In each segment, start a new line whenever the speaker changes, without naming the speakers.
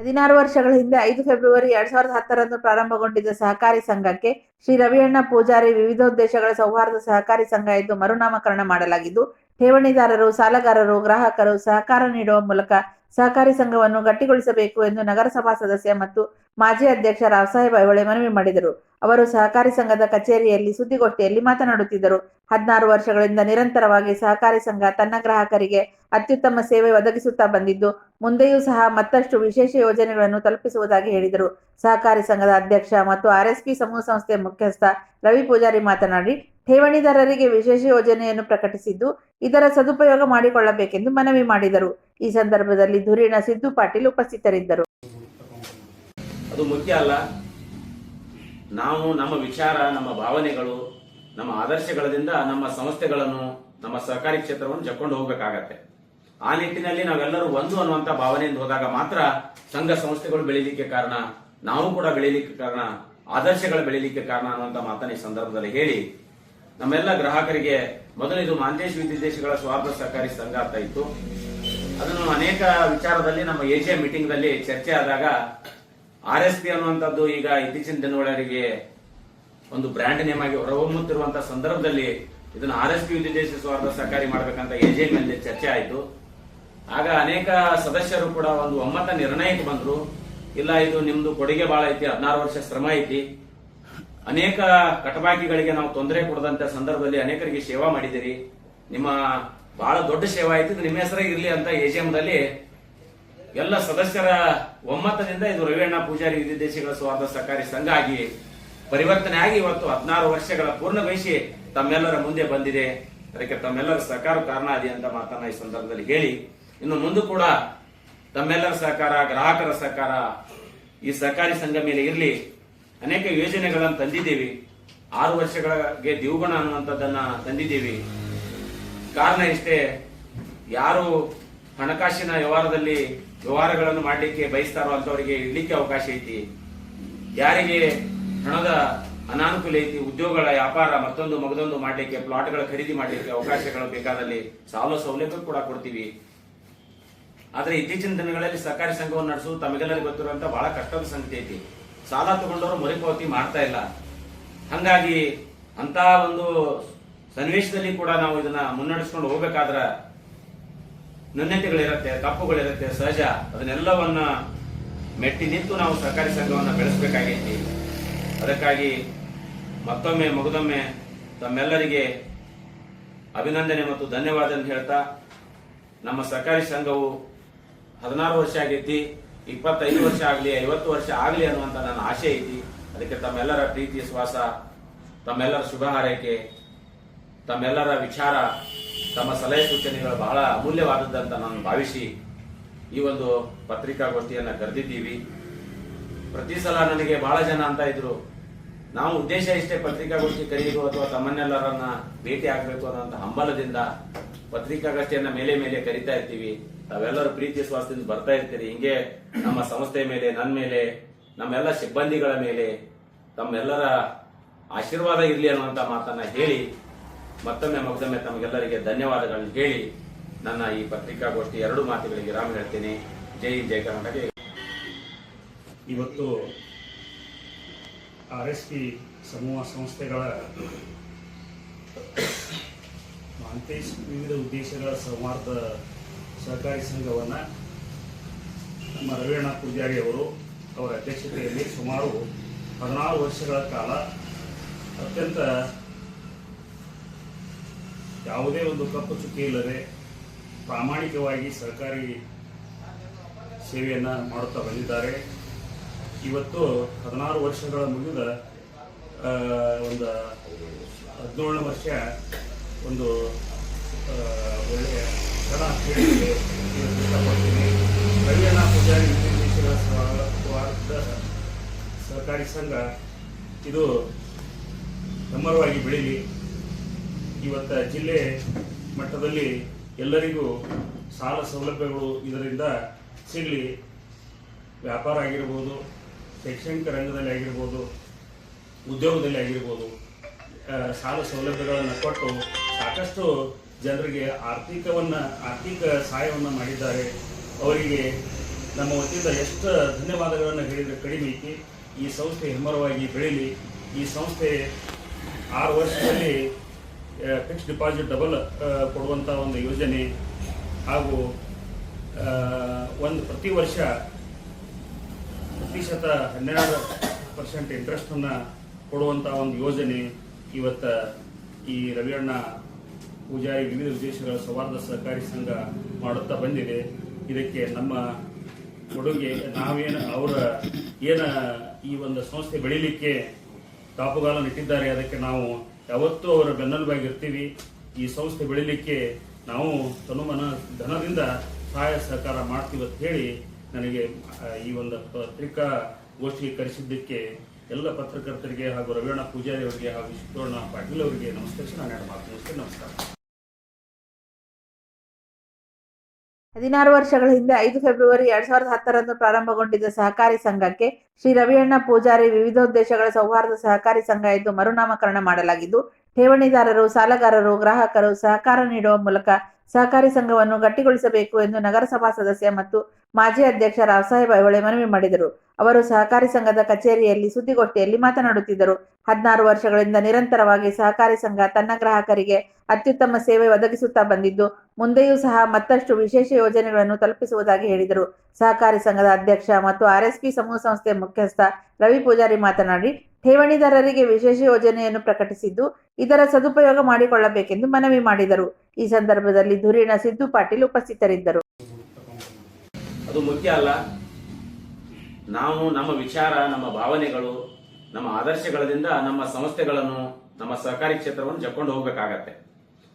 ಹದಿನಾರು ವರ್ಷಗಳ ಹಿಂದೆ ಐದು ಫೆಬ್ರವರಿ ಎರಡ್ ಸಾವಿರದ ಹತ್ತರಂದು ಪ್ರಾರಂಭಗೊಂಡಿದ್ದ ಸಹಕಾರಿ ಸಂಘಕ್ಕೆ ಶ್ರೀ ರವಿಯಣ್ಣ ಪೂಜಾರಿ ವಿವಿಧೋದ್ದೇಶಗಳ ಸೌಹಾರ್ದ ಸಹಕಾರಿ ಸಂಘ ಎಂದು ಮರುನಾಮಕರಣ ಮಾಡಲಾಗಿದ್ದು, ಠೇವಣಿದಾರರು, ಸಾಲಗಾರರು, ಗ್ರಾಹಕರು ಸಹಕಾರ ನೀಡುವ ಮೂಲಕ ಸಹಕಾರಿ ಸಂಘವನ್ನು ಗಟ್ಟಿಗೊಳಿಸಬೇಕು ಎಂದು ನಗರಸಭಾ ಸದಸ್ಯ ಮತ್ತು ಮಾಜಿ ಅಧ್ಯಕ್ಷ ರಾವಸಾಹೇಬ್ ಐಹೊಳೆ ಮನವಿ ಮಾಡಿದರು. ಅವರು ಸಹಕಾರಿ ಸಂಘದ ಕಚೇರಿಯಲ್ಲಿ ಸುದ್ದಿಗೋಷ್ಠಿಯಲ್ಲಿ ಮಾತನಾಡುತ್ತಿದ್ದರು. ಹದಿನಾರು ವರ್ಷಗಳಿಂದ ನಿರಂತರವಾಗಿ ಸಹಕಾರಿ ಸಂಘ ತನ್ನ ಗ್ರಾಹಕರಿಗೆ ಅತ್ಯುತ್ತಮ ಸೇವೆ ಒದಗಿಸುತ್ತಾ ಬಂದಿದ್ದು, ಮುಂದೆಯೂ ಸಹ ಮತ್ತಷ್ಟು ವಿಶೇಷ ಯೋಜನೆಗಳನ್ನು ತಲುಪಿಸುವುದಾಗಿ ಹೇಳಿದರು. ಸಹಕಾರಿ ಸಂಘದ ಅಧ್ಯಕ್ಷ ಮತ್ತು ಆರ್ಎಸ್ಪಿ ಸಮೂಹ ಸಂಸ್ಥೆ ಮುಖ್ಯಸ್ಥ ರವಿ ಪೂಜಾರಿ ಮಾತನಾಡಿ ಠೇವಣಿದಾರರಿಗೆ ವಿಶೇಷ ಯೋಜನೆಯನ್ನು ಪ್ರಕಟಿಸಿದ್ದು, ಇದರ ಸದುಪಯೋಗ ಮಾಡಿಕೊಳ್ಳಬೇಕೆಂದು ಮನವಿ ಮಾಡಿದರು. ಈ ಸಂದರ್ಭದಲ್ಲಿ ಧುರೀಣ ಸಿದ್ದು ಪಾಟೀಲ್ ಉಪಸ್ಥಿತರಿದ್ದರು.
ಅದು ಮುಖ್ಯ ಅಲ್ಲ. ನಾವು ನಮ್ಮ ವಿಚಾರ, ನಮ್ಮ ಭಾವನೆಗಳು, ನಮ್ಮ ಆದರ್ಶಗಳಿಂದ ನಮ್ಮ ಸಂಸ್ಥೆಗಳನ್ನು, ನಮ್ಮ ಸಹಕಾರಿ ಕ್ಷೇತ್ರವನ್ನು ಜಕ್ಕೊಂಡು ಹೋಗಬೇಕಾಗತ್ತೆ. ಆ ನಿಟ್ಟಿನಲ್ಲಿ ನಾವೆಲ್ಲರೂ ಒಂದು ಅನ್ನುವಂತ ಭಾವನೆಯಿಂದ ಹೋದಾಗ ಮಾತ್ರ ಸಂಘ ಸಂಸ್ಥೆಗಳು ಬೆಳೀಲಿಕ್ಕೆ ಕಾರಣ, ನಾವು ಕೂಡ ಬೆಳೀಲಿಕ್ಕೆ ಕಾರಣ, ಆದರ್ಶಗಳು ಬೆಳೀಲಿಕ್ಕೆ ಕಾರಣ ಅನ್ನುವಂತ ಮಾತನ್ನ ಈ ಸಂದರ್ಭದಲ್ಲಿ ಹೇಳಿ ನಮ್ಮೆಲ್ಲ ಗ್ರಾಹಕರಿಗೆ ಮೊದಲು ಇದು ಮಾಂತೇಶ್ ವಿದ್ಯಾದೇಶಗಳ ಸ್ವಾರ್ಥ ಸಹಕಾರಿ ಸಂಘ ಅಂತ ಇತ್ತು. ಅದನ್ನು ಅನೇಕ ವಿಚಾರದಲ್ಲಿ ನಮ್ಮ ಏಷ್ಯಾ ಮೀಟಿಂಗ್ನಲ್ಲಿ ಚರ್ಚೆ ಆದಾಗ ಆರ್ ಎಸ್ ಪಿ ಅನ್ನುವಂಥದ್ದು ಈಗ ಇತ್ತೀಚಿನ ದಿನಗಳಿಗೆ ಒಂದು ಬ್ರ್ಯಾಂಡ್ ನೇಮ್ ಆಗಿ ಹೊರಹೊಮ್ಮುತ್ತಿರುವಂತಹ ಸಂದರ್ಭದಲ್ಲಿ ಇದನ್ನು ಆರ್ ಎಸ್ ಪಿ ವಿದ್ಯಾದೇಶ ಸ್ವಾರ್ಥ ಸಹಕಾರಿ ಮಾಡಬೇಕಂತ ಎಜೆ ಮೇಲೆ ಚರ್ಚೆ ಆಯಿತು. ಆಗ ಅನೇಕ ಸದಸ್ಯರು ಕೂಡ ಒಂದು ಒಮ್ಮತ ನಿರ್ಣಯಕ್ಕೆ ಬಂದ್ರು. ಇಲ್ಲ, ಇದು ನಿಮ್ದು ಕೊಡುಗೆ ಬಹಳ ಐತಿ, ಹದಿನಾರು ವರ್ಷ ಶ್ರಮ ಐತಿ. ಅನೇಕ ಕಟಬಾಕಿಗಳಿಗೆ ನಾವು ತೊಂದರೆ ಕೊಡದಂತ ಸಂದರ್ಭದಲ್ಲಿ ಅನೇಕರಿಗೆ ಸೇವಾ ಮಾಡಿದಿರಿ ನಿಮ್ಮ ಬಹಳ ದೊಡ್ಡ ಸೇವಾ ಆಯ್ತು. ನಿಮ್ಮ ಹೆಸರೇ ಇರಲಿ ಅಂತ ಎಜಿಎಂ ದಲ್ಲಿ ಎಲ್ಲ ಸದಸ್ಯರ ಒಮ್ಮತದಿಂದ ಇದು ರವಿಯಣ್ಣ ಪೂಜಾರಿ ವಿದ್ಯಾದೇಶಿಗಳ ಸ್ವಾರ್ಥ ಸಹಕಾರಿ ಸಂಘ ಆಗಿ ಪರಿವರ್ತನೆ ಆಗಿ ಇವತ್ತು ಹದಿನಾರು ವರ್ಷಗಳ ಪೂರ್ಣಗೊಳಿಸಿ ತಮ್ಮೆಲ್ಲರ ಮುಂದೆ ಬಂದಿದೆ. ಅದಕ್ಕೆ ತಮ್ಮೆಲ್ಲರ ಸಹಕಾರ ಕಾರಣ ಅದೇ ಅಂತ ಮಾತನ್ನ ಈ ಸಂದರ್ಭದಲ್ಲಿ ಹೇಳಿ. ಇನ್ನು ಮುಂದೆ ಕೂಡ ತಮ್ಮೆಲ್ಲರ ಸಹಕಾರ, ಗ್ರಾಹಕರ ಸಹಕಾರ ಈ ಸಹಕಾರಿ ಸಂಘ ಮೇಲೆ ಇರಲಿ. ಅನೇಕ ಯೋಜನೆಗಳನ್ನು ತಂದಿದ್ದೀವಿ. ಆರು ವರ್ಷಗಳಿಗೆ ದಿವುಗುಣ ಅನ್ನುವಂಥದ್ದನ್ನ ತಂದಿದ್ದೀವಿ. ಕಾರಣ ಇಷ್ಟೇ, ಯಾರು ಹಣಕಾಸಿನ ವ್ಯವಹಾರದಲ್ಲಿ ವ್ಯವಹಾರಗಳನ್ನು ಮಾಡಲಿಕ್ಕೆ ಬಯಸ್ತಾರೋ ಅಂತವರಿಗೆ ಇಡ್ಲಿಕ್ಕೆ ಅವಕಾಶ ಐತಿ. ಯಾರಿಗೆ ಹಣದ ಅನಾನುಕೂಲ ಐತಿ, ಉದ್ಯೋಗಗಳ ವ್ಯಾಪಾರ ಮತ್ತೊಂದು ಮಗದೊಂದು ಮಾಡಲಿಕ್ಕೆ, ಪ್ಲಾಟ್ಗಳ ಖರೀದಿ ಮಾಡಲಿಕ್ಕೆ ಅವಕಾಶಗಳು ಬೇಕಾದಲ್ಲಿ ಸಾಲ ಸೌಲಭ್ಯ ಕೂಡ ಕೊಡ್ತೀವಿ. ಆದರೆ ಇತ್ತೀಚಿನ ದಿನಗಳಲ್ಲಿ ಸಹಕಾರಿ ಸಂಘವನ್ನು ನಡೆಸುವುದು ತಮಗೆಲ್ಲರಿಗೂ ಗೊತ್ತಿರುವಂತಹ ಬಹಳ ಕಷ್ಟದ ಸಂಗತಿ ಐತಿ. ಸಾಲ ತಗೊಂಡವರು ಮರುಪಾವತಿ ಮಾಡ್ತಾ ಇಲ್ಲ. ಹಂಗಾಗಿ ಅಂತ ಒಂದು ಸನ್ನಿವೇಶದಲ್ಲಿ ಕೂಡ ನಾವು ಇದನ್ನ ಮುನ್ನಡೆಸ್ಕೊಂಡು ಹೋಗ್ಬೇಕಾದ್ರ ನ್ಯೂನ್ಯತೆಗಳಿರುತ್ತೆ ತಪ್ಪುಗಳಿರುತ್ತೆ ಸಹಜ. ಅದನ್ನೆಲ್ಲವನ್ನ ಮೆಟ್ಟಿ ನಿಂತು ನಾವು ಸರ್ಕಾರಿ ಸಂಘವನ್ನ ಬೆಳೆಸಬೇಕಾಗೈತಿ. ಅದಕ್ಕಾಗಿ ಮತ್ತೊಮ್ಮೆ ಮಗದೊಮ್ಮೆ ತಮ್ಮೆಲ್ಲರಿಗೆ ಅಭಿನಂದನೆ ಮತ್ತು ಧನ್ಯವಾದ ಅಂತ ಹೇಳ್ತಾ ನಮ್ಮ ಸರ್ಕಾರಿ ಸಂಘವು ಹದಿನಾರು ವರ್ಷ ಆಗೈತಿ. ಇಪ್ಪತ್ತೈದು ವರ್ಷ ಆಗಲಿ, ಐವತ್ತು ವರ್ಷ ಆಗಲಿ ಅನ್ನುವಂಥ ನನ್ನ ಆಶೆ ಐತಿ. ಅದಕ್ಕೆ ತಮ್ಮೆಲ್ಲರ ಪ್ರೀತಿ ಶ್ವಾಸ, ತಮ್ಮೆಲ್ಲರ ಶುಭ ಹಾರೈಕೆ, ತಮ್ಮೆಲ್ಲರ ವಿಚಾರ, ತಮ್ಮ ಸಲಹೆ ಸೂಚನೆಗಳು ಬಹಳ ಅಮೂಲ್ಯವಾದದ್ದಂತ ನಾನು ಭಾವಿಸಿ ಈ ಒಂದು ಪತ್ರಿಕಾಗೋಷ್ಠಿಯನ್ನು ಕರೆದಿದ್ದೀವಿ. ಪ್ರತಿ ಸಲ ನನಗೆ ಬಹಳ ಜನ ಅಂತ ಇದ್ರು, ನಾವು ಉದ್ದೇಶ ಇಷ್ಟೇ ಪತ್ರಿಕಾಗೋಷ್ಠಿ ಕರೆಯೋದು ಅಥವಾ ತಮ್ಮನ್ನೆಲ್ಲರನ್ನ ಭೇಟಿ ಆಗಬೇಕು ಅನ್ನೋಂಥ ಹಂಬಲದಿಂದ ಪತ್ರಿಕಾಗೋಷ್ಠಿಯನ್ನ ಮೇಲೆ ಮೇಲೆ ಕರಿತಾ ಇರ್ತೀವಿ. ತಾವೆಲ್ಲರೂ ಪ್ರೀತಿ ಸ್ವಾಸ್ಥ್ಯದಿಂದ ಬರ್ತಾ ಇರ್ತೀರಿ. ಹಿಂಗೆ ನಮ್ಮ ಸಂಸ್ಥೆ ಮೇಲೆ ನನ್ನ ಮೇಲೆ ನಮ್ಮೆಲ್ಲ ಸಿಬ್ಬಂದಿಗಳ ಮೇಲೆ ತಮ್ಮೆಲ್ಲರ ಆಶೀರ್ವಾದ ಇರಲಿ ಅನ್ನುವಂತ ಮಾತನ್ನ ಹೇಳಿ ಮತ್ತೊಮ್ಮೆ ಮಗದೊಮ್ಮೆ ತಮಗೆಲ್ಲರಿಗೆ ಧನ್ಯವಾದಗಳನ್ನು ಹೇಳಿ ನನ್ನ ಈ ಪತ್ರಿಕಾಗೋಷ್ಠಿ ಎರಡು ಮಾತುಗಳಿಗೆ ರಾಮ್ ಹೇಳ್ತೀನಿ. ಜೈ ಹಿಂದ್, ಜೈ ಕರ್ನಾಟಕ.
ಇವತ್ತು ಆರ್ ಎಸ್ ಪಿ ಸಮೂಹ ಸಂಸ್ಥೆಗಳ ಮಾಂತೇಶ್ ವಿವಿಧ ಉದ್ದೇಶಗಳ ಸಂವಾರ್ಥ ಸಹಕಾರಿ ಸಂಘವನ್ನು ನಮ್ಮ ರವಿಯಣ್ಣ ಪೂಜಾರಿ ಅವರು ಅವರ ಅಧ್ಯಕ್ಷತೆಯಲ್ಲಿ ಸುಮಾರು ಹದಿನಾರು ವರ್ಷಗಳ ಕಾಲ ಅತ್ಯಂತ ಯಾವುದೇ ಒಂದು ಕಪ್ಪು ಚುಕ್ಕಿ ಇಲ್ಲದೆ ಪ್ರಾಮಾಣಿಕವಾಗಿ ಸರ್ಕಾರಿ ಸೇವೆಯನ್ನು ಮಾಡುತ್ತಾ ಬಂದಿದ್ದಾರೆ. ಇವತ್ತು ಹದಿನಾರು ವರ್ಷಗಳ ಮುಗಿದ ಒಂದು ಹದಿನೇಳನೇ ವರ್ಷ ಒಂದು ಒಳ್ಳೆಯ ಕ್ಷಣ ಹೇಳಲಿಕ್ಕೆ ಇಷ್ಟಪಡ್ತೀನಿ. ಪೂಜಾರಿ ಸ್ವಾರ್ಥ ಸಹಕಾರಿ ಸಂಘ. ಇದು ನಮ್ಮರವಾಗಿ ಬೆಳೀಲಿ. ಇವತ್ತು ಜಿಲ್ಲೆ ಮಟ್ಟದಲ್ಲಿ ಎಲ್ಲರಿಗೂ ಸಾಲ ಸೌಲಭ್ಯಗಳು ಇದರಿಂದ ಸಿಗಲಿ. ವ್ಯಾಪಾರ ಆಗಿರ್ಬೋದು, ಶೈಕ್ಷಣಿಕ ರಂಗದಲ್ಲಿ ಆಗಿರ್ಬೋದು, ಉದ್ಯೋಗದಲ್ಲಿ ಆಗಿರ್ಬೋದು. ಸಾಲ ಸೌಲಭ್ಯಗಳನ್ನು ಕೊಟ್ಟು ಸಾಕಷ್ಟು ಜನರಿಗೆ ಆರ್ಥಿಕವನ್ನು, ಆರ್ಥಿಕ ಸಹಾಯವನ್ನು ಮಾಡಿದ್ದಾರೆ. ಅವರಿಗೆ ನಮ್ಮ ವತಿಯಿಂದ ಎಷ್ಟು ಧನ್ಯವಾದಗಳನ್ನು ಹೇಳಿದರೆ ಕಡಿಮೆ ಐತಿ. ಈ ಸಂಸ್ಥೆ ಹೆಮ್ಮರವಾಗಿ ಬೆಳೀಲಿ. ಈ ಸಂಸ್ಥೆ ಆರು ವರ್ಷದಲ್ಲಿ ಫಿಕ್ಸ್ ಡಿಪಾಸಿಟ್ ಡಬಲ್ ಕೊಡುವಂಥ ಒಂದು ಯೋಜನೆ ಹಾಗೂ ಒಂದು ಪ್ರತಿ ವರ್ಷ ಪ್ರತಿಶತ ಹನ್ನೆರಡು ಪರ್ಸೆಂಟ್ ಇಂಟ್ರೆಸ್ಟನ್ನು ಕೊಡುವಂಥ ಒಂದು ಯೋಜನೆ ಇವತ್ತು ಈ ರವಿಯಣ್ಣ ಪೂಜಾರಿ ವಿವಿಧ ಉದ್ದೇಶಗಳ ಸೌಹಾರ್ದ ಸಹಕಾರಿ ಸಂಘ ಮಾಡುತ್ತಾ ಬಂದಿದೆ. ಇದಕ್ಕೆ ನಮ್ಮ ಕೊಡುಗೆ, ನಾವೇನು ಅವರ ಏನ ಈ ಒಂದು ಸಂಸ್ಥೆ ಬೆಳೀಲಿಕ್ಕೆ ಕಾಪುಗಾಲ ಇಟ್ಟಿದ್ದಾರೆ, ಅದಕ್ಕೆ ನಾವು ಯಾವತ್ತೂ ಅವರ ಬೆನ್ನೆಲುಬಾಗಿರ್ತೀವಿ. ಈ ಸಂಸ್ಥೆ ಬೆಳೀಲಿಕ್ಕೆ ನಾವು ತನುಮನ ಧನದಿಂದ ಸಹಾಯ ಸಹಕಾರ ಮಾಡ್ತೀವಿ ಅಂತ ಹೇಳಿ ನನಗೆ ಈ ಒಂದು ಪತ್ರಿಕಾ ಗೋಷ್ಠಿ ಕರೆಸಿದ್ದಕ್ಕೆ ಎಲ್ಲ ಪತ್ರಕರ್ತರಿಗೆ ಹಾಗೂ ರವಿಯಣ್ಣ ಪೂಜಾರಿ ಅವರಿಗೆ ಹಾಗೂ ಸುಪೂರ್ಣ ಪಾಟೀಲ್ ಅವರಿಗೆ ನಮಸ್ಕರಿಸಿ ನಾನು ಎರಡು ಮಾತು ಮುಗಿಸ್ತೇನೆ ನಮಸ್ಕಾರ.
ಹದಿನಾರು ವರ್ಷಗಳ ಹಿಂದೆ ಐದು ಫೆಬ್ರವರಿ ಎರಡ್ ಸಾವಿರದ ಹತ್ತರಂದು ಪ್ರಾರಂಭಗೊಂಡಿದ್ದ ಸಹಕಾರಿ ಸಂಘಕ್ಕೆ ಶ್ರೀ ರವಿಯಣ್ಣ ಪೂಜಾರಿ ವಿವಿಧೋದ್ದೇಶಗಳ ಸೌಹಾರ್ದ ಸಹಕಾರಿ ಸಂಘ ಎಂದು ಮರುನಾಮಕರಣ ಮಾಡಲಾಗಿದ್ದು, ಠೇವಣಿದಾರರು, ಸಾಲಗಾರರು, ಗ್ರಾಹಕರು ಸಹಕಾರ ನೀಡುವ ಮೂಲಕ ಸಹಕಾರಿ ಸಂಘವನ್ನು ಗಟ್ಟಿಗೊಳಿಸಬೇಕು ಎಂದು ನಗರಸಭಾ ಸದಸ್ಯ ಮತ್ತು ಮಾಜಿ ಅಧ್ಯಕ್ಷ ರಾವಸಾಹೇಬ್ ಐಹೊಳೆ ಮನವಿ ಮಾಡಿದರು. ಅವರು ಸಹಕಾರಿ ಸಂಘದ ಕಚೇರಿಯಲ್ಲಿ ಸುದ್ದಿಗೋಷ್ಠಿಯಲ್ಲಿ ಮಾತನಾಡುತ್ತಿದ್ದರು. ಹದಿನಾರು ವರ್ಷಗಳಿಂದ ನಿರಂತರವಾಗಿ ಸಹಕಾರಿ ಸಂಘ ತನ್ನ ಗ್ರಾಹಕರಿಗೆ ಅತ್ಯುತ್ತಮ ಸೇವೆ ಒದಗಿಸುತ್ತಾ ಬಂದಿದ್ದು, ಮುಂದೆಯೂ ಸಹ ಮತ್ತಷ್ಟು ವಿಶೇಷ ಯೋಜನೆಗಳನ್ನು ತಲುಪಿಸುವುದಾಗಿ ಹೇಳಿದರು. ಸಹಕಾರಿ ಸಂಘದ ಅಧ್ಯಕ್ಷ ಮತ್ತು ಆರ್ಎಸ್ಪಿ ಸಮೂಹ ಸಂಸ್ಥೆ ಮುಖ್ಯಸ್ಥ ರವಿ ಪೂಜಾರಿ ಮಾತನಾಡಿ, ಠೇವಣಿದಾರರಿಗೆ ವಿಶೇಷ ಯೋಜನೆಯನ್ನು ಪ್ರಕಟಿಸಿದ್ದು, ಇದರ ಸದುಪಯೋಗ ಮಾಡಿಕೊಳ್ಳಬೇಕೆಂದು ಮನವಿ ಮಾಡಿದರು. ಈ ಸಂದರ್ಭದಲ್ಲಿ ಧುರೀಣ ಸಿದ್ದು ಪಾಟೀಲ್ ಉಪಸ್ಥಿತರಿದ್ದರು.
ಅದು ಮುಖ್ಯ ಅಲ್ಲ. ನಾವು ನಮ್ಮ ವಿಚಾರ, ನಮ್ಮ ಭಾವನೆಗಳು, ನಮ್ಮ ಆದರ್ಶಗಳಿಂದ ನಮ್ಮ ಸಂಸ್ಥೆಗಳನ್ನು, ನಮ್ಮ ಸಹಕಾರಿ ಕ್ಷೇತ್ರವನ್ನು ಜಕ್ಕೊಂಡು ಹೋಗಬೇಕಾಗತ್ತೆ.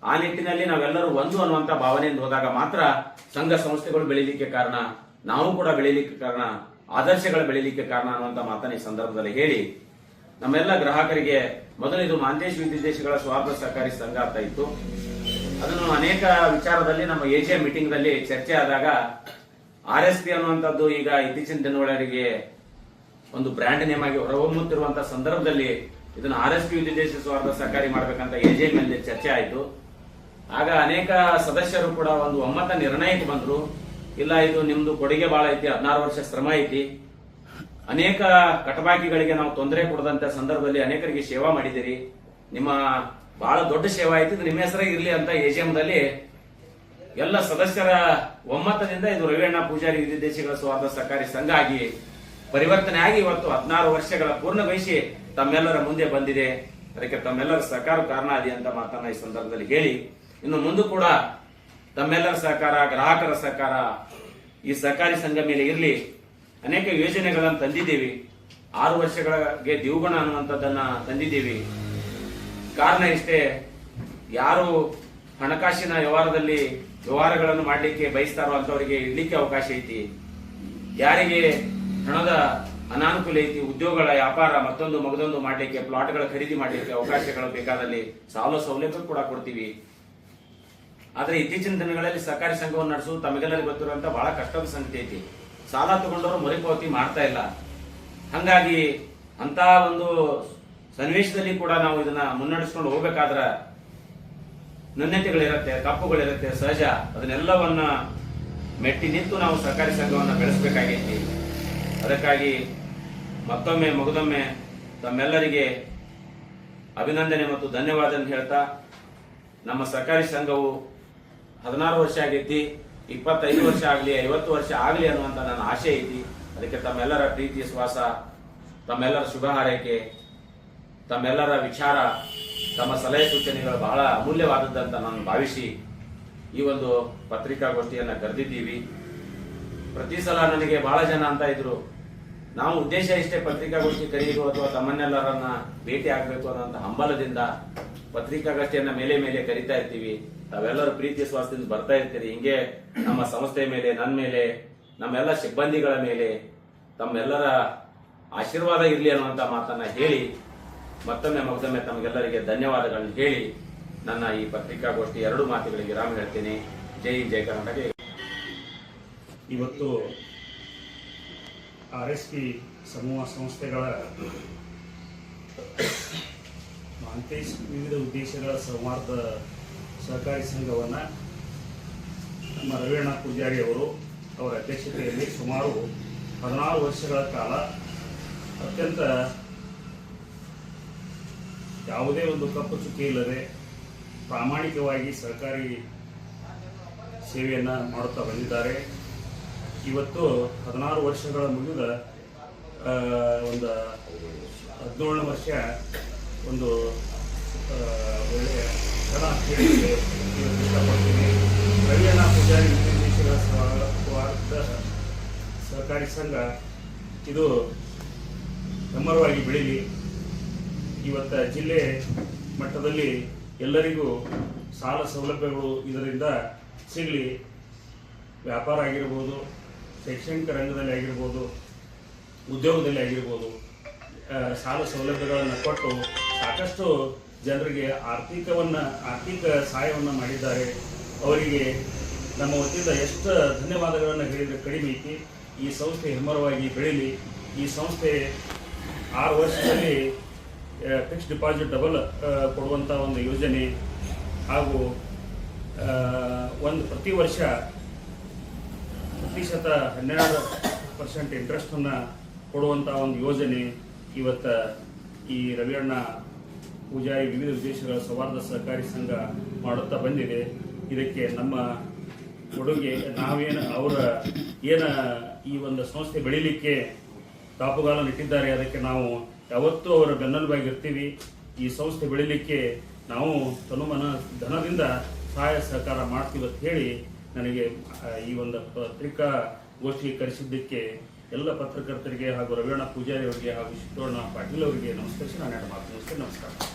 ಆ ನಿಟ್ಟಿನಲ್ಲಿ ನಾವೆಲ್ಲರೂ ಒಂದು ಅನ್ನುವಂತ ಭಾವನೆಯಿಂದ ಹೋದಾಗ ಮಾತ್ರ ಸಂಘ ಸಂಸ್ಥೆಗಳು ಬೆಳೀಲಿಕ್ಕೆ ಕಾರಣ, ನಾವು ಕೂಡ ಬೆಳೀಲಿಕ್ಕೆ ಕಾರಣ, ಆದರ್ಶಗಳು ಬೆಳೀಲಿಕ್ಕೆ ಕಾರಣ ಅನ್ನುವಂತ ಮಾತನ್ನ ಈ ಸಂದರ್ಭದಲ್ಲಿ ಹೇಳಿ, ನಮ್ಮೆಲ್ಲ ಗ್ರಾಹಕರಿಗೆ ಮೊದಲು ಇದು ಮಾಂದೇಶ್ ವಿದೇಶಗಳ ಸ್ವಾರ್ಥ ಸಹಕಾರಿ ಸಂಘ ಅಂತ ಇತ್ತು. ಅದನ್ನು ಅನೇಕ ವಿಚಾರದಲ್ಲಿ ನಮ್ಮ ಎಜಿಎಂ ಮೀಟಿಂಗ್ ದಲ್ಲಿ ಚರ್ಚೆ ಆದಾಗ ಆರ್ ಎಸ್ ಪಿ ಅನ್ನುವಂಥದ್ದು ಈಗ ಇತ್ತೀಚಿನ ದಿನಗಳಿಗೆ ಒಂದು ಬ್ರ್ಯಾಂಡ್ ನೇಮ್ ಆಗಿ ಹೊರಹೊಮ್ಮುತ್ತಿರುವಂತಹ ಸಂದರ್ಭದಲ್ಲಿ ಇದನ್ನು ಆರ್ ಎಸ್ ಪಿ ವಿದೇಶ ಸ್ವಾರ್ಥ ಸಹಕಾರಿ ಮಾಡಬೇಕಂತ ಎಜಿಎಂ ಮೇಲೆ ಚರ್ಚೆ ಆಯಿತು. ಆಗ ಅನೇಕ ಸದಸ್ಯರು ಕೂಡ ಒಂದು ಒಮ್ಮತ ನಿರ್ಣಯಕ್ಕೆ ಬಂದರು. ಇಲ್ಲ, ಇದು ನಿಮ್ದು ಕೊಡುಗೆ ಬಹಳ ಐತಿ, ಹದಿನಾರು ವರ್ಷ ಶ್ರಮ ಐತಿ. ಅನೇಕ ಕಟಬಾಕಿಗಳಿಗೆ ನಾವು ತೊಂದರೆ ಕೊಡದಂತ ಸಂದರ್ಭದಲ್ಲಿ ಅನೇಕರಿಗೆ ಸೇವಾ ಮಾಡಿದಿರಿ ನಿಮ್ಮ ಬಹಳ ದೊಡ್ಡ ಸೇವಾ ಐತಿ ನಿಮ್ಮ ಹೆಸರೇ ಇರಲಿ ಅಂತ ಎಜಿಎಂದಲ್ಲಿ ಎಲ್ಲ ಸದಸ್ಯರ ಒಮ್ಮತದಿಂದ ಇದು ರವಿಯಣ್ಣ ಪೂಜಾರಿ ವಿದೇಶಿಗಳ ಸ್ವಾರ್ಥ ಸಹಕಾರಿ ಸಂಘ ಆಗಿ ಪರಿವರ್ತನೆ ಆಗಿ ಇವತ್ತು ಹದಿನಾರು ವರ್ಷಗಳ ಪೂರ್ಣಗೊಳಿಸಿ ತಮ್ಮೆಲ್ಲರ ಮುಂದೆ ಬಂದಿದೆ. ಅದಕ್ಕೆ ತಮ್ಮೆಲ್ಲರ ಸಹಕಾರ ಕಾರಣ ಇದೆ ಅಂತ ಮಾತನ್ನ ಈ ಸಂದರ್ಭದಲ್ಲಿ ಹೇಳಿ. ಇನ್ನು ಮುಂದೆ ಕೂಡ ತಮ್ಮೆಲ್ಲರ ಸಹಕಾರ, ಗ್ರಾಹಕರ ಸಹಕಾರ, ಈ ಸಹಕಾರಿ ಸಂಘ ಮೇಲೆ ಇರಲಿ. ಅನೇಕ ಯೋಜನೆಗಳನ್ನು ತಂದಿದ್ದೀವಿ. ಆರು ವರ್ಷಗಳಿಗೆ ದಿವುಗುಣ ಅನ್ನುವಂಥದ್ದನ್ನ ತಂದಿದ್ದೀವಿ. ಕಾರಣ ಇಷ್ಟೇ, ಯಾರು ಹಣಕಾಸಿನ ವ್ಯವಹಾರದಲ್ಲಿ ವ್ಯವಹಾರಗಳನ್ನು ಮಾಡಲಿಕ್ಕೆ ಬಯಸ್ತಾರೋ ಅಂತವರಿಗೆ ಇಡ್ಲಿಕ್ಕೆ ಅವಕಾಶ ಐತಿ. ಯಾರಿಗೆ ಹಣದ ಅನಾನುಕೂಲ ಐತಿ, ಉದ್ಯೋಗಗಳ ವ್ಯಾಪಾರ ಮತ್ತೊಂದು ಮಗದೊಂದು ಮಾಡಲಿಕ್ಕೆ, ಪ್ಲಾಟ್ಗಳ ಖರೀದಿ ಮಾಡಲಿಕ್ಕೆ ಅವಕಾಶಗಳು ಬೇಕಾದಲ್ಲಿ ಸಾಲ ಸೌಲಭ್ಯ ಕೂಡ ಕೊಡ್ತೀವಿ. ಆದ್ರೆ ಇತ್ತೀಚಿನ ದಿನಗಳಲ್ಲಿ ಸಹಕಾರಿ ಸಂಘವನ್ನು ನಡೆಸುವುದು ತಮಗೆಲ್ಲರಿಗೂ ಗೊತ್ತಿರುವಂತಹ ಬಹಳ ಕಷ್ಟದ ಸಂಗತಿ ಐತಿ. ಸಾಲ ತಗೊಂಡವರು ಮರುಪಾವತಿ ಮಾಡ್ತಾ ಇಲ್ಲ. ಹಂಗಾಗಿ ಅಂತ ಒಂದು ಸನ್ನಿವೇಶದಲ್ಲಿ ಕೂಡ ನಾವು ಇದನ್ನ ಮುನ್ನಡೆಸ್ಕೊಂಡು ಹೋಗ್ಬೇಕಾದ್ರ ನ್ಯೂನ್ಯತೆಗಳಿರತ್ತೆ ತಪ್ಪುಗಳಿರುತ್ತೆ, ಸಹಜ. ಅದನ್ನೆಲ್ಲವನ್ನ ಮೆಟ್ಟಿ ನಿಂತು ನಾವು ಸರ್ಕಾರಿ ಸಂಘವನ್ನ ಬೆಳೆಸಬೇಕಾಗೈತಿ. ಅದಕ್ಕಾಗಿ ಮತ್ತೊಮ್ಮೆ, ಮಗದೊಮ್ಮೆ ತಮ್ಮೆಲ್ಲರಿಗೆ ಅಭಿನಂದನೆ ಮತ್ತು ಧನ್ಯವಾದ ಹೇಳ್ತಾ, ನಮ್ಮ ಸರ್ಕಾರಿ ಸಂಘವು ಹದಿನಾರು ವರ್ಷ ಆಗೈತಿ, ಇಪ್ಪತ್ತೈದು ವರ್ಷ ಆಗಲಿ, ಐವತ್ತು ವರ್ಷ ಆಗಲಿ ಅನ್ನುವಂಥ ನನ್ನ ಆಶೆ ಐತಿ. ಅದಕ್ಕೆ ತಮ್ಮೆಲ್ಲರ ಪ್ರೀತಿ, ಶ್ವಾಸ, ತಮ್ಮೆಲ್ಲರ ಶುಭ ಹಾರೈಕೆ, ತಮ್ಮೆಲ್ಲರ ವಿಚಾರ. ತಮ್ಮ ಸಲಹೆ ಸೂಚನೆಗಳು ಬಹಳ ಅಮೂಲ್ಯವಾದದ್ದಂತ ನಾನು ಭಾವಿಸಿ ಈ ಒಂದು ಪತ್ರಿಕಾಗೋಷ್ಠಿಯನ್ನು ಕರೆದಿದ್ದೀವಿ. ಪ್ರತಿ ಸಲ ನನಗೆ ಬಹಳ ಜನ ಅಂತ ಇದ್ರು, ನಾವು ಉದ್ದೇಶ ಇಷ್ಟೇ ಪತ್ರಿಕಾಗೋಷ್ಠಿ ಕರೆಯುವುದು ಅಥವಾ ತಮ್ಮನ್ನೆಲ್ಲರನ್ನ ಭೇಟಿ ಆಗಬೇಕು ಅನ್ನೋಂಥ ಹಂಬಲದಿಂದ ಪತ್ರಿಕಾಗೋಷ್ಠಿಯನ್ನ ಮೇಲೆ ಮೇಲೆ ಕರಿತಾ ಇರ್ತೀವಿ. ತಾವೆಲ್ಲರೂ ಪ್ರೀತಿ ಸ್ವಾಸ್ಥ್ಯದಿಂದ ಬರ್ತಾ ಇರ್ತೀರಿ. ಹಿಂಗೆ ನಮ್ಮ ಸಂಸ್ಥೆ ಮೇಲೆ ನನ್ನ ಮೇಲೆ, ನಮ್ಮೆಲ್ಲ ಸಿಬ್ಬಂದಿಗಳ ಮೇಲೆ ತಮ್ಮೆಲ್ಲರ ಆಶೀರ್ವಾದ ಇರಲಿ ಅನ್ನುವಂಥ ಮಾತನ್ನ ಹೇಳಿ ಮತ್ತೊಮ್ಮೆ ಮಗದೊಮ್ಮೆ ತಮಗೆಲ್ಲರಿಗೆ ಧನ್ಯವಾದಗಳನ್ನು ಹೇಳಿ ನನ್ನ ಈ ಪತ್ರಿಕಾಗೋಷ್ಠಿ ಎರಡು ಮಾತುಗಳಿಗೆ ರಾಮ ಹೇಳ್ತೀನಿ. ಜೈ ಜಯ ಕರ್ನಾಟಕ.
ಇವತ್ತು ಆರ್ ಎಸ್ ಪಿ ಸಮೂಹ ಸಂಸ್ಥೆಗಳ ಮಾಂತೇಶ್ ವಿವಿಧ ಉದ್ದೇಶಗಳ ಸಂವಾದ ಸಹಕಾರಿ ಸಂಘವನ್ನು ನಮ್ಮ ರವೀಣ ಪೂಜಾರಿ ಅವರು ಅವರ ಅಧ್ಯಕ್ಷತೆಯಲ್ಲಿ ಸುಮಾರು ಹದಿನಾರು ವರ್ಷಗಳ ಕಾಲ ಅತ್ಯಂತ ಯಾವುದೇ ಒಂದು ಕಪ್ಪು ಚುಕ್ಕಿ ಇಲ್ಲದೆ ಪ್ರಾಮಾಣಿಕವಾಗಿ ಸರ್ಕಾರಿ ಸೇವೆಯನ್ನು ಮಾಡುತ್ತಾ ಬಂದಿದ್ದಾರೆ. ಇವತ್ತು ಹದಿನಾರು ವರ್ಷಗಳ ಮುಗಿದ ಒಂದು ಹದಿನೇಳನೇ ವರ್ಷ ಒಂದು ಒಳ್ಳೆಯ ಕ್ಷಣ ಇಷ್ಟಪಡ್ತೀನಿ. ಪೂಜಾರಿ ನಿರ್ದೇಶಕರ ಸ್ವಾರ್ಥ ಸಹಕಾರಿ ಸಂಘ. ಇದು ಹೆಮ್ಮರವಾಗಿ ಬೆಳೀಲಿ. ಇವತ್ತ ಜಿಲ್ಲೆ ಮಟ್ಟದಲ್ಲಿ ಎಲ್ಲರಿಗೂ ಸಾಲ ಸೌಲಭ್ಯಗಳು ಇದರಿಂದ ಸಿಗಲಿ. ವ್ಯಾಪಾರ ಆಗಿರ್ಬೋದು, ಶೈಕ್ಷಣಿಕ ರಂಗದಲ್ಲಿ ಆಗಿರ್ಬೋದು, ಉದ್ಯೋಗದಲ್ಲಿ ಆಗಿರ್ಬೋದು ಸಾಲ ಸೌಲಭ್ಯಗಳನ್ನು ಕೊಟ್ಟು ಸಾಕಷ್ಟು ಜನರಿಗೆ ಆರ್ಥಿಕವನ್ನು, ಆರ್ಥಿಕ ಸಹಾಯವನ್ನು ಮಾಡಿದ್ದಾರೆ. ಅವರಿಗೆ ನಮ್ಮ ವತಿಯಿಂದ ಎಷ್ಟು ಧನ್ಯವಾದಗಳನ್ನು ಹೇಳಿದರೆ ಕಡಿಮೆ ಐತಿ. ಈ ಸಂಸ್ಥೆ ಹೆಮ್ಮರವಾಗಿ ಬೆಳೀಲಿ. ಈ ಸಂಸ್ಥೆ ಆರು ವರ್ಷದಲ್ಲಿ ಫಿಕ್ಸ್ ಡಿಪಾಸಿಟ್ ಡಬಲ್ ಕೊಡುವಂಥ ಒಂದು ಯೋಜನೆ ಹಾಗೂ ಒಂದು ಪ್ರತಿ ವರ್ಷ ಪ್ರತಿಶತ ಹನ್ನೆರಡು ಪರ್ಸೆಂಟ್ ಇಂಟ್ರೆಸ್ಟನ್ನು ಕೊಡುವಂಥ ಒಂದು ಯೋಜನೆ ಇವತ್ತು ಈ ರವಿಯಣ್ಣ ಪೂಜಾರಿ ವಿವಿಧ ಉದ್ದೇಶಗಳ ಸೌಹಾರ್ದ ಸಹಕಾರಿ ಸಂಘ ಮಾಡುತ್ತಾ ಬಂದಿದೆ. ಇದಕ್ಕೆ ನಮ್ಮ ಕೊಡುಗೆ, ನಾವೇನು ಅವರ ಏನ ಈ ಒಂದು ಸಂಸ್ಥೆ ಬೆಳೀಲಿಕ್ಕೆ ದಾಪುಗಾಲ ಇಟ್ಟಿದ್ದಾರೆ ಅದಕ್ಕೆ ನಾವು ಯಾವತ್ತೂ ಅವರ ಬೆನ್ನೆಲುಬಾಗಿರ್ತೀವಿ. ಈ ಸಂಸ್ಥೆ ಬೆಳಿಲಿಕ್ಕೆ ನಾವು ತನುಮನ ಧನದಿಂದ ಸಹಾಯ ಸಹಕಾರ ಮಾಡ್ತೀವಿ ಅಂತ ಹೇಳಿ ನನಗೆ ಈ ಒಂದು ಪತ್ರಿಕಾ ಗೋಷ್ಠಿ ಕರೆಸಿದ್ದಕ್ಕೆ ಎಲ್ಲ ಪತ್ರಕರ್ತರಿಗೆ ಹಾಗೂ ರವಿಯಣ್ಣ ಪೂಜಾರಿ ಅವರಿಗೆ ಹಾಗೂ ಶಿವಣ್ಣ ಪಾಟೀಲ್ ಅವರಿಗೆ ನಮಸ್ಕರಿಸಿ ನಾನು ಎರಡು ಮಾತು ನಮಸ್ಕಾರ.